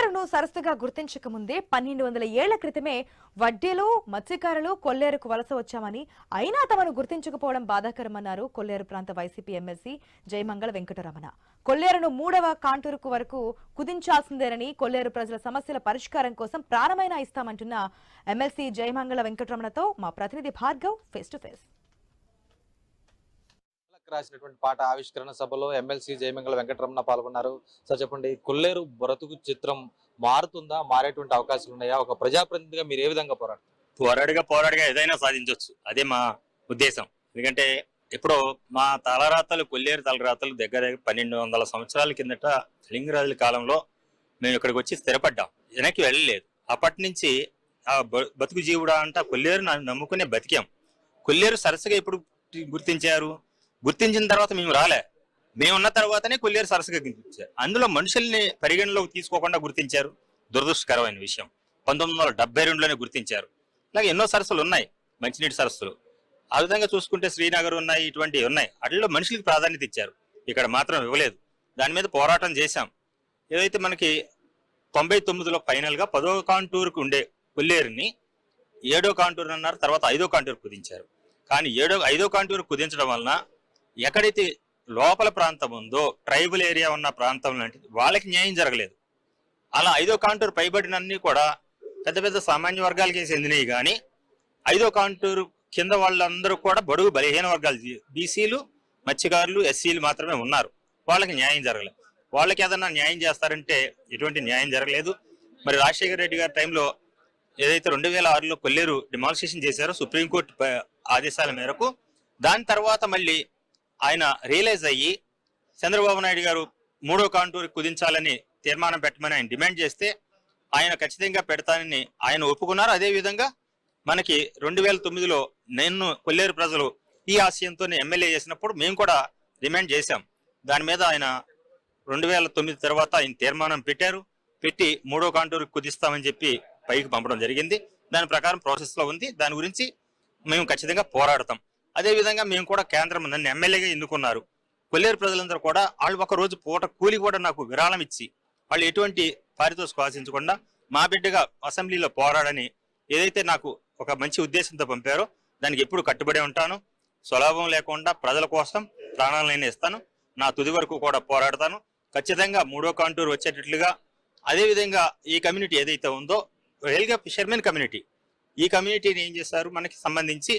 కొల్లేరును సరస్సుగా గుర్తించక ముందే పన్నెండు వందల ఏళ్ళ క్రితమే వడ్డీలు మత్స్యకారులు కొల్లేరుకు వలస వచ్చామని అయినా తమను గుర్తించకపోవడం బాధాకరమన్నారు కొల్లేరు ప్రాంత వైసీపీ ఎమ్మెల్సీ జయమంగళ వెంకటరమణ. కొల్లేరును మూడవ కాంటూరుకు వరకు కుదించాల్సిందేనని కొల్లేరు ప్రజల సమస్యల పరిష్కారం కోసం ప్రాణమైనా ఇస్తామంటున్న ఎమ్మెల్సీ జయమంగళ వెంకటరమణతో మా ప్రతినిధి భార్గవ్ ఫేస్ టు ఫేస్ రాసినటువంటి పాట ఆవిష్కరణ సభలో ఎమ్మెల్సీ జయమంగళ వెంకటరమణ పాల్గొన్నారు. సార్ చెప్పండి కొల్లేరు బ్రతుకు చిత్రం మారుతుందా మారేటువంటి అవకాశాలు ఉన్నాయా? ఒక ప్రజాప్రతినిధిగా మీరు ఏ విధంగా పోరాడు పోరాడిగా పోరాడిగా ఏదైనా సాధించవచ్చు అదే మా ఉద్దేశం. ఎందుకంటే ఎప్పుడో మా తలరాతలు కొల్లేరు తలరాతలు దగ్గర దగ్గర పన్నెండు వందల సంవత్సరాల కిందట లింగరాజుల కాలంలో మేము ఇక్కడికి వచ్చి స్థిరపడ్డాం. వెనక్కి వెళ్ళలేదు. అప్పటి నుంచి ఆ బతుకు జీవుడా అంట కొల్లేరు నన్ను నమ్ముకునే బతికాం. కొల్లేరు సరస్సుగా ఎప్పుడు గుర్తించారు? గుర్తించిన తర్వాత మేము రాలే. మేము ఉన్న తర్వాతనే కొల్లేరు సరస్సుగా గుర్తించారు అందులో మనుషుల్ని పరిగణలోకి తీసుకోకుండా గుర్తించారు. దురదృష్టకరమైన విషయం. పంతొమ్మిది వందల డెబ్బై రెండులోనే గుర్తించారు. ఇలాగే ఎన్నో సరస్సులు ఉన్నాయి. మంచినీటి సరస్సులు. ఆ విధంగా చూసుకుంటే శ్రీనగర్ ఉన్నాయి ఇటువంటివి ఉన్నాయి. వాటిలో మనుషులకు ప్రాధాన్యత ఇచ్చారు. ఇక్కడ మాత్రం ఇవ్వలేదు. దాని మీద పోరాటం చేశాం. ఏదైతే మనకి తొంభై తొమ్మిదిలో ఫైనల్గా పదో కాంటూరుకు ఉండే కొల్లేరుని ఏడో కాంటూరు అన్నారు తర్వాత ఐదో కాంటూరు కుదించారు. కానీ ఏడో ఐదో కాంటూరు కుదించడం వలన ఎక్కడైతే లోపల ప్రాంతం ఉందో ట్రైబల్ ఏరియా ఉన్న ప్రాంతం లాంటిది వాళ్ళకి న్యాయం జరగలేదు. అలా ఐదో కాంటూరు పైబడినన్ని కూడా పెద్ద పెద్ద సామాన్య వర్గాలకి చెందినవి కానీ ఐదో కాంటూరు కింద వాళ్ళందరూ కూడా బడుగు బలహీన వర్గాలు. బీసీలు మత్స్యకారులు ఎస్సీలు మాత్రమే ఉన్నారు. వాళ్ళకి న్యాయం జరగలేదు. వాళ్ళకి ఏదన్నా న్యాయం చేస్తారంటే ఎటువంటి న్యాయం జరగలేదు. మరి రాజశేఖర రెడ్డి గారి టైంలో ఏదైతే రెండు వేల ఆరులో కొల్లేరు డిమాలిసేషన్ చేశారో సుప్రీంకోర్టు ఆదేశాల మేరకు దాని తర్వాత మళ్ళీ ఆయన రియలైజ్ అయ్యి చంద్రబాబు నాయుడు గారు మూడో కాంటూరు కుదించాలని తీర్మానం పెట్టమని ఆయన డిమాండ్ చేస్తే ఆయన ఖచ్చితంగా పెడతానని ఆయన ఒప్పుకున్నారు. అదే విధంగా మనకి రెండు వేల తొమ్మిదిలో నేను కొల్లేరు ప్రజలు ఈ ఆశయంతో ఎమ్మెల్యే చేసినప్పుడు మేము కూడా డిమాండ్ చేశాం. దాని మీద ఆయన రెండు వేల తొమ్మిది తర్వాత ఆయన తీర్మానం పెట్టారు. పెట్టి మూడో కాంటూరు కుదిస్తామని చెప్పి పైకి పంపడం జరిగింది. దాని ప్రకారం ప్రాసెస్లో ఉంది. దాని గురించి మేము ఖచ్చితంగా పోరాడతాం. అదే విధంగా మేము కూడా కేంద్రం నన్ను ఎమ్మెల్యేగా ఎన్నుకున్నారు. కొల్లేరు ప్రజలందరూ కూడా వాళ్ళు ఒక రోజు పూట కూలి కూడా నాకు విరాళం ఇచ్చి వాళ్ళు ఎటువంటి పారితోషికం ఆశించకుండా మా బిడ్డగా అసెంబ్లీలో పోరాడని ఏదైతే నాకు ఒక మంచి ఉద్దేశంతో పంపారో దానికి ఎప్పుడు కట్టుబడి ఉంటాను. స్వలాభం లేకుండా ప్రజల కోసం ప్రాణాలను ఇస్తాను. నా తుది వరకు కూడా పోరాడతాను. ఖచ్చితంగా మూడో కాంటూర్ వచ్చేటట్లుగా అదేవిధంగా ఈ కమ్యూనిటీ ఏదైతే ఉందో రియల్గా ఫిషర్మెన్ కమ్యూనిటీ. ఈ కమ్యూనిటీని ఏం చేస్తారు మనకి సంబంధించి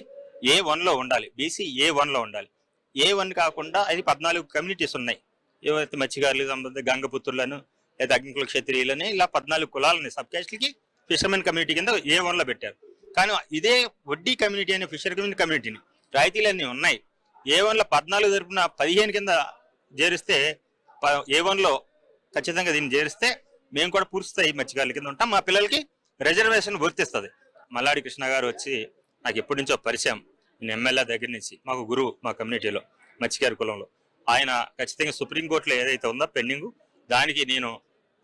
ఏ వన్లో ఉండాలి. బీసీ ఏ వన్లో ఉండాలి. ఏ వన్ కాకుండా అది పద్నాలుగు కమ్యూనిటీస్ ఉన్నాయి. ఏవైతే మత్స్యకారులు సంబంధించి గంగపుత్రులను లేదా అగ్నికుల క్షత్రియులని ఇలా పద్నాలుగు కులాలని సబ్ క్యాస్ట్లకి ఫిషర్మెన్ కమ్యూనిటీ కింద ఏ వన్లో పెట్టారు. కానీ ఇదే వడ్డీ కమ్యూనిటీ అనే ఫిషర్ కమ్యూనిటీని రాయితీలన్నీ ఉన్నాయి. ఏ వన్లో పద్నాలుగు తరపున పదిహేను కింద చేరిస్తే ఏ వన్లో ఖచ్చితంగా దీన్ని చేరిస్తే మేము కూడా పూర్తిస్తాయి మత్స్యకారుల కింద ఉంటాం. మా పిల్లలకి రిజర్వేషన్ గుర్తిస్తుంది మల్లాడి కృష్ణ గారు వచ్చి నాకు ఎప్పటి నుంచో పరిచయం. నేను ఎమ్మెల్యే దగ్గర నుంచి మాకు గురువు మా కమ్యూనిటీలో మత్స్యకారి కులంలో. ఆయన ఖచ్చితంగా సుప్రీంకోర్టులో ఏదైతే ఉందో పెండింగ్ దానికి నేను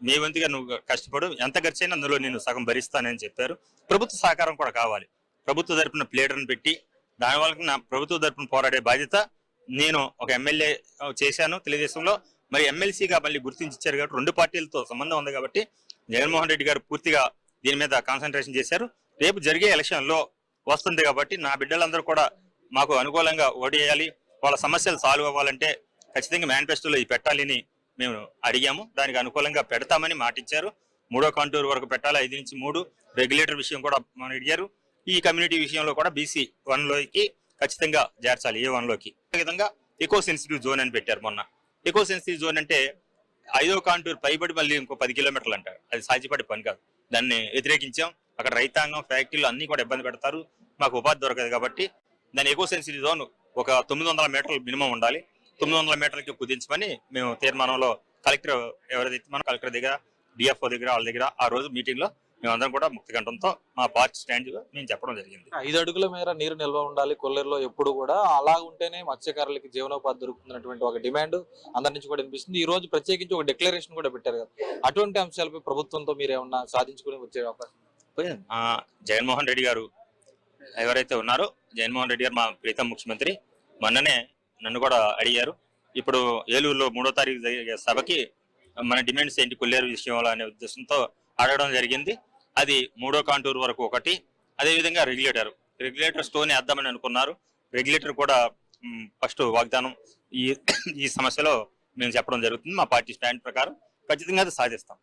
మీ వంతుగా నువ్వు కష్టపడు ఎంత ఖర్చైనా అందులో నేను సగం భరిస్తానని చెప్పారు. ప్రభుత్వ సహకారం కూడా కావాలి. ప్రభుత్వ తరపున ప్లేటర్ని పెట్టి దానివల్ల నా ప్రభుత్వ తరపున పోరాడే బాధ్యత నేను ఒక ఎమ్మెల్యే చేశాను తెలుగుదేశంలో. మరి ఎమ్మెల్సీగా మళ్ళీ గుర్తించి ఇచ్చారు కాబట్టి రెండు పార్టీలతో సంబంధం ఉంది కాబట్టి జగన్మోహన్ రెడ్డి గారు పూర్తిగా దీని మీద కాన్సన్ట్రేషన్ చేశారు. రేపు జరిగే ఎలక్షన్లో వస్తుంది కాబట్టి నా బిడ్డలందరూ కూడా మాకు అనుకూలంగా ఓటు వాళ్ళ సమస్యలు సాల్వ్ అవ్వాలంటే ఖచ్చితంగా మేనిఫెస్టోలో ఇది పెట్టాలని మేము అడిగాము. దానికి అనుకూలంగా పెడతామని మాటిచ్చారు. మూడో కాంటూర్ వరకు పెట్టాలి. ఐదు నుంచి మూడు రెగ్యులేటర్ విషయం కూడా మనం అడిగారు. ఈ కమ్యూనిటీ విషయంలో కూడా బీసీ వన్లోకి ఖచ్చితంగా చేర్చాలి. ఏ వన్లోకి విధంగా ఎకో సెన్సిటివ్ జోన్ అని పెట్టారు మొన్న. ఎకో సెన్సిటివ్ జోన్ అంటే ఐదో కాంటూర్ పైబడి మళ్ళీ ఇంకో పది కిలోమీటర్లు అంటారు. అది సాధ్యపడే పని కాదు. దాన్ని వ్యతిరేకించాం. అక్కడ రైతాంగం ఫ్యాక్టరీలు అన్ని కూడా ఇబ్బంది పెడతారు. మాకు ఉపాధి దొరకదు కాబట్టి దాని ఎకో సెన్సిటివ్ జోన్ ఒక తొమ్మిది వందల మీటర్లు మినిమం ఉండాలి. తొమ్మిది వందల మీటర్లకి కుదించమని మేము తీర్మానంలో కలెక్టర్ ఎవరైతే మనం కలెక్టర్ దగ్గర డిఎఫ్ఓ దగ్గర వాళ్ళ దగ్గర ఆ రోజు మీటింగ్లో మేమందరం కూడా ముక్తి కంఠంతో మా పార్టీ స్టాండ్ మేము చెప్పడం జరిగింది. ఐదు అడుగుల మేర నీరు నిల్వ ఉండాలి కొల్లేరులో ఎప్పుడు కూడా. అలా ఉంటేనే మత్స్యకారులకి జీవనోపాధి దొరుకుతున్నటువంటి ఒక డిమాండ్ అందరి నుంచి కూడా వినిపిస్తుంది. ఈ రోజు ప్రత్యేకించి ఒక డిక్లరేషన్ కూడా పెట్టారు కదా. అటువంటి అంశాలపై ప్రభుత్వంతో మీరు ఏమన్నా సాధించుకుని వచ్చే అవకాశం జగన్మోహన్ రెడ్డి గారు ఎవరైతే ఉన్నారో జగన్మోహన్ రెడ్డి గారు మా ప్రీతం ముఖ్యమంత్రి మొన్ననే నన్ను కూడా అడిగారు. ఇప్పుడు ఏలూరులో మూడో తారీఖు జరిగే సభకి మన డిమాండ్స్ ఏంటి కొల్లేరు విషయంలో అనే ఉద్దేశంతో అడగడం జరిగింది. అది మూడో కాంటూర్ వరకు ఒకటి. అదేవిధంగా రెగ్యులేటర్. రెగ్యులేటర్ స్టోన్ వేద్దామని అనుకున్నారు. రెగ్యులేటర్ కూడా ఫస్ట్ వాగ్దానం ఈ ఈ సమస్యలో మేము చెప్పడం జరుగుతుంది. మా పార్టీ స్టాండ్ ప్రకారం ఖచ్చితంగా అది సాధిస్తాం.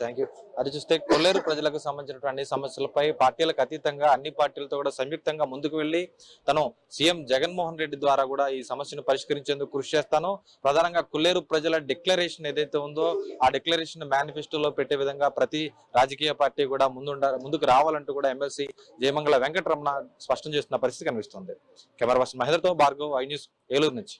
థ్యాంక్ యూ అది చూస్తే కొల్లేరు ప్రజలకు సంబంధించినటువంటి అన్ని సమస్యలపై పార్టీలకు అతీతంగా అన్ని పార్టీలతో కూడా సంయుక్తంగా ముందుకు వెళ్ళి తను సీఎం జగన్మోహన్ రెడ్డి ద్వారా కూడా ఈ సమస్యను పరిష్కరించేందుకు కృషి చేస్తాను. ప్రధానంగా కొల్లేరు ప్రజల డిక్లరేషన్ ఏదైతే ఉందో ఆ డిక్లరేషన్ మేనిఫెస్టోలో పెట్టే విధంగా ప్రతి రాజకీయ పార్టీ కూడా ముందుండ ముందుకు రావాలంటూ కూడా ఎమ్మెల్సీ జయమంగళ వెంకటరమణ స్పష్టం చేస్తున్న పరిస్థితి కనిపిస్తుంది. కెమెరా పర్సన్ మహేంద్రతో భార్గవ్ ఐ న్యూస్ ఏలూరు నుంచి.